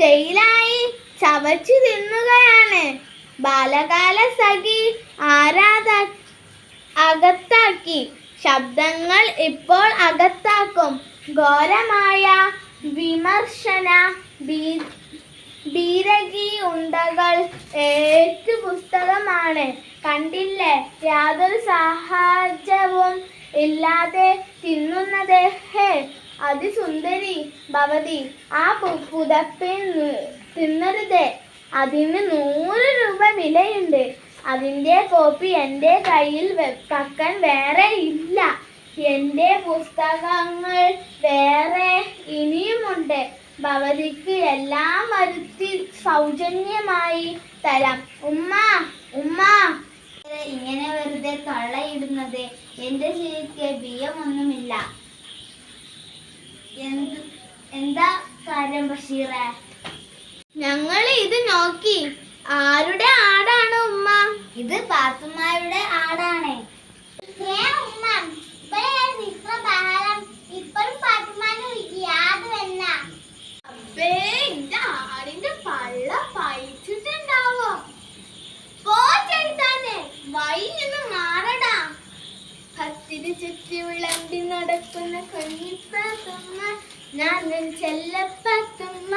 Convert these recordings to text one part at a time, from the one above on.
സ്റ്റൈലായി ചവച്ചു തിന്നുകയാണ്. ബാലകാല സഖി ആരാധ അകത്താക്കി. ശബ്ദങ്ങൾ ഇപ്പോൾ അകത്താക്കും. ഘോരമായ വിമർശന ബീരകി ഉണ്ടകൾ ഏറ്റു പുസ്തകമാണ് കണ്ടില്ലേ? യാതൊരു സാഹചര്യവും ഇല്ലാതെ തിന്നുന്നത്. ഹേ അതിസുന്ദരി ഭവതി ആ പുതപ്പിൽ തിന്നരുതേ. അതിന് നൂറ് രൂപ വിലയുണ്ട്. അതിന്റെ കോപ്പി എന്റെ കയ്യിൽ പക്കൻ വേറെ ഇല്ല. എന്റെ പുസ്തകങ്ങൾ വേറെ ഇനിയുമുണ്ട്. ഭവതിക്ക് എല്ലാം വരുത്തി സൗജന്യമായി തരാം. ഉമ്മ ഉമ്മ. ഇങ്ങനെ വെറുതെ തള്ളയിടുന്നത് എന്റെ ശരിക്ക് ബിയമൊന്നുമില്ല എന്താ കാര്യം ബഷീറെ? ഞങ്ങൾ ഇത് നോക്കി. ആരുടെ ആടാണ് ഉമ്മ? ഇത് പാത്തുമ്മയുടെ ആടാണ്. നടക്കുന്ന കുഞ്ഞിപ്പാത്തുമ്മ ഞാൻ ചെല്ലപ്പാത്തുമ്മ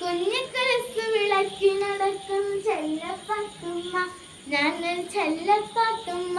കുഞ്ഞിക്കരസ് വിളക്കി നടക്കും ചെല്ലപ്പാത്തുമ്മ. ഞാൻ ചെല്ലപ്പാത്തുമ്മ